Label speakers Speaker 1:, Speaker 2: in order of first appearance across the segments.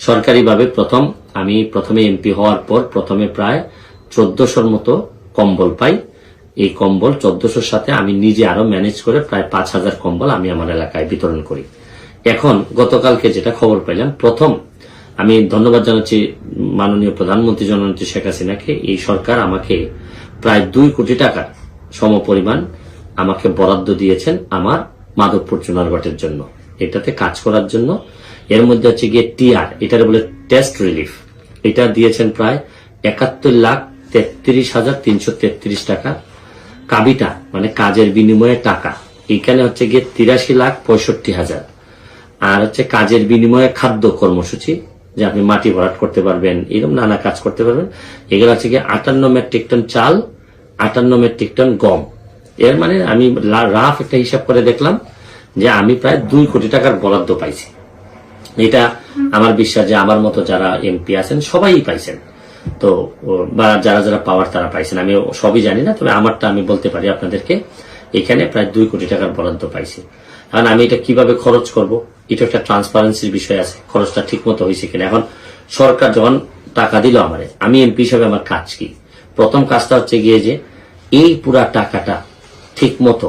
Speaker 1: সরকারিভাবে প্রথম, আমি প্রথমে এমপি হওয়ার পর প্রথমে প্রায় চোদ্দশোর মতো কম্বল পাই। এই কম্বল চোদ্দশোর সাথে আমি নিজে আরও ম্যানেজ করে প্রায় পাঁচ হাজার কম্বল আমি আমার এলাকায় বিতরণ করি। এখন গতকালকে যেটা খবর পেলাম প্রথম আমি ধন্যবাদ জানাচ্ছি মাননীয় প্রধানমন্ত্রী জননেত্রী শেখ হাসিনাকে। এই সরকার আমাকে প্রায় দুই কোটি টাকার সমপরিমাণ আমাকে বরাদ্দ দিয়েছেন আমার মাধবপুর চুনারঘাটের জন্য। এটাতে কাজ করার জন্য এর মধ্যে হচ্ছে গিয়ে টিআর, এটার বলে টেস্ট রিলিফ এটা দিয়েছেন প্রায় একাত্তর লাখ তেত্রিশ হাজার তিনশো তেত্রিশ টাকা। কাবিটা মানে কাজের বিনিময়ে টাকা। এখানে হচ্ছে গিয়ে তিরাশি লাখ পঁয়ষট্টি হাজার। আর হচ্ছে কাজের বিনিময়ে খাদ্য কর্মসূচি, যে আপনি মাটি ভরাট করতে পারবেন, এরকম নানা কাজ করতে পারবেন। এগুলো হচ্ছে গিয়ে আটান্ন মেট্রিক টন চাল, আটান্ন মেট্রিক টন গম। এর মানে আমি রাফ একটা হিসাব করে দেখলাম যে আমি প্রায় দুই কোটি টাকার বরাদ্দ পাইছি। এটা আমার বিশ্বাস যে আমার মতো যারা এমপি আছেন, সবাই পাইছেন। তো বা যারা যারা পাওয়ার তারা পাইছেন। আমি সবই জানি না, তবে আমারটা আমি বলতে পারি আপনাদেরকে, এখানে প্রায় দুই কোটি টাকার বরাদ্দ পাইছি। কারণ আমি এটা কীভাবে খরচ করব? এটা একটা ট্রান্সপারেন্সির বিষয় আছে, খরচটা ঠিক মতো হয়েছে কিনা। এখন সরকার যখন টাকা দিল আমারে, আমি এমপি হিসাবে আমার কাজ কি? প্রথম কাজটা হচ্ছে গিয়ে যে, এই পুরা টাকাটা ঠিক মতো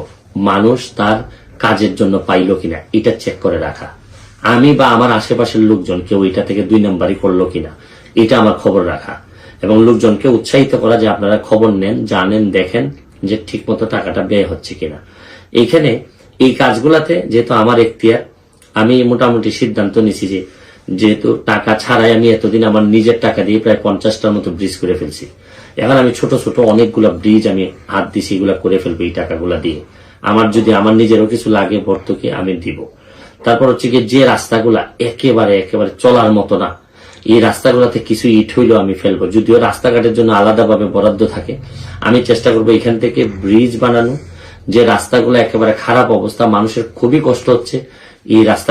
Speaker 1: মানুষ তার কাজের জন্য পাইলো কিনা, এটা চেক করে রাখা। আমি বা আমার আশেপাশের লোকজন কেউ এটা থেকে দুই নাম্বারই করল কিনা, এটা আমার খবর রাখা। এবং লোকজনকে উৎসাহিত করা যে আপনারা খবর নেন, জানেন, দেখেন যে ঠিক মতো টাকাটা ব্যয় হচ্ছে কিনা। এইখানে এই কাজগুলাতে যেহেতু আমার এখতিয়ার, আমি মোটামুটি সিদ্ধান্ত নিছি যে যেহেতু টাকা ছাড়াই আমি এতদিন আমার নিজের টাকা দিয়ে প্রায় পঞ্চাশটার মতো ব্রিজ করে ফেলছি। এখন আমি ছোট ছোট অনেকগুলা ব্রিজ আমি হাত দিছি, এগুলা করে ফেলব এই টাকাগুলা দিয়ে। আমার যদি আমার নিজেরও কিছু লাগে ভর্তুকি, আমি দিব। তারপর হচ্ছে গিয়ে যে রাস্তাগুলা একেবারে একেবারে চলার মতো না, এই রাস্তাগুলোতে কিছু ইট হইলেও আমি ফেলব। যদিও রাস্তাঘাটের জন্য আলাদাভাবে বরাদ্দ থাকে, আমি চেষ্টা করব এখান থেকে ব্রিজ বানানো। যে রাস্তাগুলো একেবারে খারাপ অবস্থা, মানুষের খুবই কষ্ট হচ্ছে, এই রাস্তা